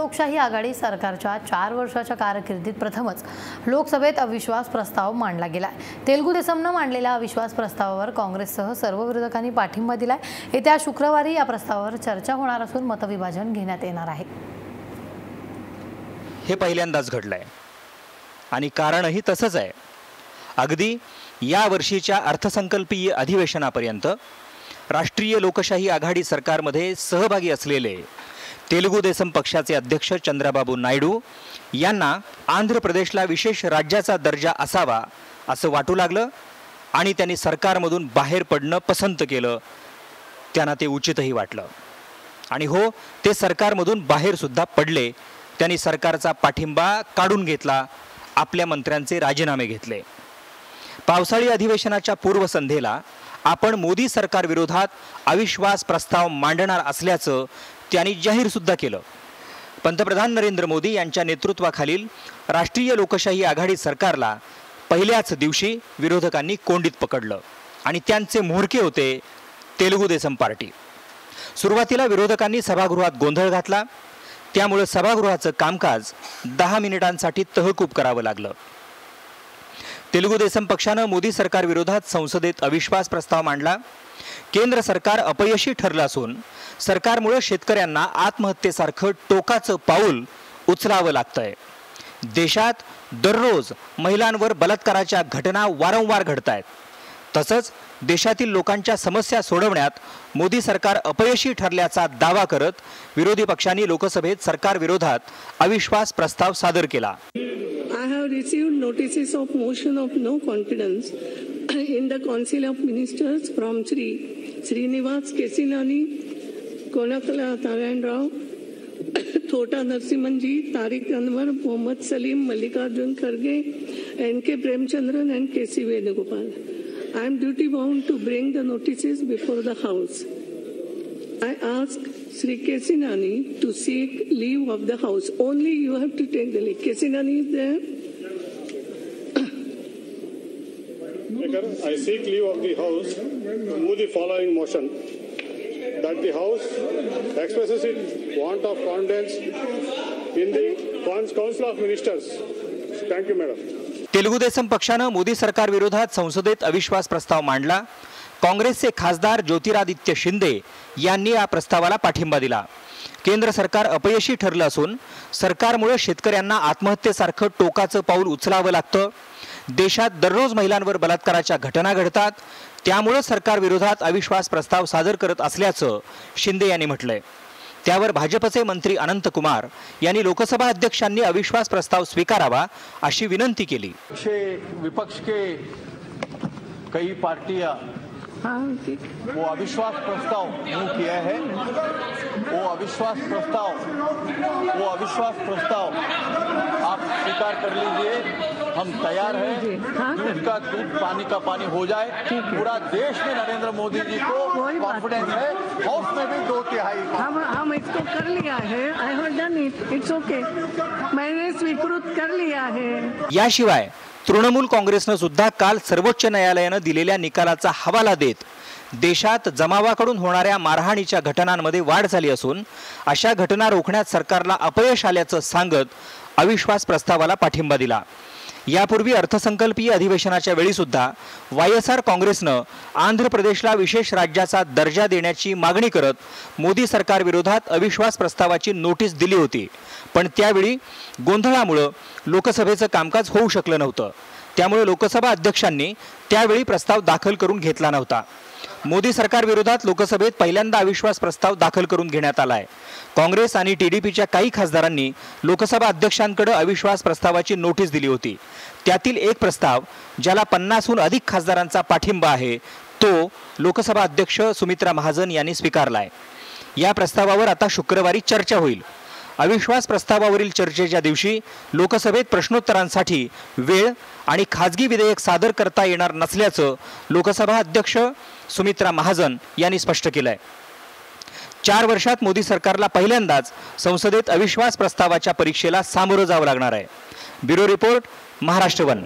लोकशाही आघाडी सरकारच्या चार वर्षाच्या कारकिर्दीत प्रथमच लोकसभेत अविश्वास प्रस्ताव मांडला गेला तेलगू देसमनं मांडलेल्या अविश्वास प्रस्तावावर काँग्रेससह सर्व विरोधकांनी पाठिंबा दिलाय. येत्या शुक्रवारी या प्रस्तावावर चर्चा होणार असून मतविभाजन घेण्यात येणार आहे. हे पहिल्यांदाच घडलंय. आणि कारणही तसंच आहे. अगदी या वर्षीच्या अर्थसंकल्पीय अधिवेशनापर्यंत राष्ट्रीय लोकशाही आघाडी सरकारमध्ये सहभागी असलेले तेलुगू देसम पक्षाचे अध्यक्ष चंद्राबाबू नायडू यांना आंध्र प्रदेशला विशेष राज्याचा दर्जा असावा असं वाटू लागलं आणि त्यांनी सरकारमधून बाहेर पडणं पसंत केलं. त्यांना ते उचितही वाटलं. आणि हो ते सरकारमधून बाहेरसुद्धा पडले. त्यांनी सरकारचा पाठिंबा काढून घेतला आपल्या मंत्र्यांचे राजीनामे घेतले. पावसाळी अधिवेशनाच्या पूर्वसंध्येला आपण मोदी सरकारविरोधात अविश्वास प्रस्ताव मांडणार असल्याचं त्यांनी जाहीरसुद्धा केलं. पंतप्रधान नरेंद्र मोदी यांच्या नेतृत्वाखालील राष्ट्रीय लोकशाही आघाडी सरकारला पहिल्याच दिवशी विरोधकांनी कोंडीत पकडलं आणि त्यांचे म्होरके होते तेलुगू देसम पार्टी. सुरुवातीला विरोधकांनी सभागृहात गोंधळ घातला. त्यामुळे सभागृहाचं कामकाज दहा मिनिटांसाठी तहकूब करावं लागलं. तेलुगू देसम पक्षानं मोदी सरकारविरोधात संसदेत अविश्वास प्रस्ताव मांडला. केंद्र सरकार अपयशी ठरलं असून सरकारमुळे शेतकऱ्यांना आत्महत्येसारखं टोकाचं पाऊल उचलावं लागतंय. देशात दररोज महिलांवर बलात्काराच्या घटना वारंवार घडत आहेत तसंच देशातील लोकांच्या समस्या सोडवण्यात मोदी सरकार अपयशी ठरल्याचा दावा करत विरोधी पक्षांनी लोकसभेत सरकारविरोधात अविश्वास प्रस्ताव सादर केला. Received notices of motion of no confidence in the Council of Ministers from Sri Srinivas Kesinani, Konakala Narayan Rao, Thota Narsimanji, Tariq Anwar, Mohammad Salim, Mallikarjun Kharge, N.K. Premchandran and K.C. Venugopal. I am duty bound to bring the notices before the House. I ask Sri Kesinani to seek leave of the House. Only you have to take the leave. Kesinani is there. Speaker, I seek leave of the House to move the following motion. That the House expresses its want of confidence in the Council of Ministers. Thank you, Madam. Telugu Desam पक्षानं मोदी सरकार विरोधात संसदेत अविश्वास प्रस्ताव मांडला काँग्रेसचे खासदार ज्योतिरादित्य शिंदे यांनी या प्रस्तावाला पाठिंबा दिला केंद्र सरकार अपयशी ठरलं असून सरकारमुळे शेतकऱ्यांना आत्महत्येसारखं टोकाचं पाऊल उचलावं लागतं देशात दररोज महिलांवर बलात्काराच्या घटना घडतात. त्यामुळं सरकार विरोधात अविश्वास प्रस्ताव सादर करत असल्याचं शिंदे यांनी म्हटलंय. त्यावर भाजपचे मंत्री अनंत कुमार यांनी लोकसभा अध्यक्षांनी अविश्वास प्रस्ताव स्वीकारावा अशी विनंती केली. विपक्ष के कई पार्टियां वो अविश्वास प्रस्ताव मूव किया है। वो अविश्वास प्रस्ताव वो अविश्वास प्रस्ताव आप स्वीकार कर लीजिए हम तैयार हैं। हाँ, दूध का दूध पानी का पानी हो जाए। पूरा देश में नरेंद्र मोदी जी को कॉन्फिडेंस है। हाउस में भी दो तिहाई हम हम इसको कर लिया है। I have done it it's okay मैंने स्वीकृत कर लिया है। याशिवाय तृणमूल काँग्रेसनं सुद्धा काल सर्वोच्च न्यायालयानं दिलेल्या निकालाचा हवाला देत देशात जमावाकडून होणाऱ्या मारहाणीच्या घटनांमध्ये वाढ झाली असून अशा घटना रोखण्यात सरकारला अपयश आल्याचं सांगत अविश्वास प्रस्तावाला पाठिंबा दिला. यापूर्वी अर्थसंकल्पीय अधिवेशनाच्या वेळीसुद्धा वाय एस आर काँग्रेसनं आंध्र प्रदेशला विशेष राज्याचा दर्जा देण्याची मागणी करत मोदी सरकारविरोधात अविश्वास प्रस्तावाची नोटीस दिली होती. पण त्यावेळी गोंधळामुळं लोकसभेचं कामकाज होऊ शकलं नव्हतं. त्यामुळे लोकसभा अध्यक्षांनी त्यावेळी प्रस्ताव दाखल करून घेतला नव्हता. मोदी सरकार विरोधात लोकसभेत पहिल्यांदा अविश्वास प्रस्ताव दाखल करून घेण्यात आला आहे काँग्रेस आणि टी डी पीच्या काही खासदारांनी लोकसभा अध्यक्षांकडे अविश्वास प्रस्तावाची नोटीस दिली होती. त्यातील एक प्रस्ताव ज्याला पन्नासहून अधिक खासदारांचा पाठिंबा आहे तो लोकसभा अध्यक्ष सुमित्रा महाजन यांनी स्वीकारला आहे या प्रस्तावावर आता शुक्रवारी चर्चा होईल. अविश्वास प्रस्तावावरील चर्चेच्या दिवशी लोकसभेत प्रश्नोत्तरांसाठी वेळ आणि खाजगी विधेयक सादर करता येणार नसल्याचं लोकसभा अध्यक्ष सुमित्रा महाजन यांनी स्पष्ट केलं आहे चार वर्षात मोदी सरकारला पहिल्यांदाच संसदेत अविश्वास प्रस्तावाच्या परीक्षेला सामोरं जावं लागणार आहे. Bureau report Maharashtra one.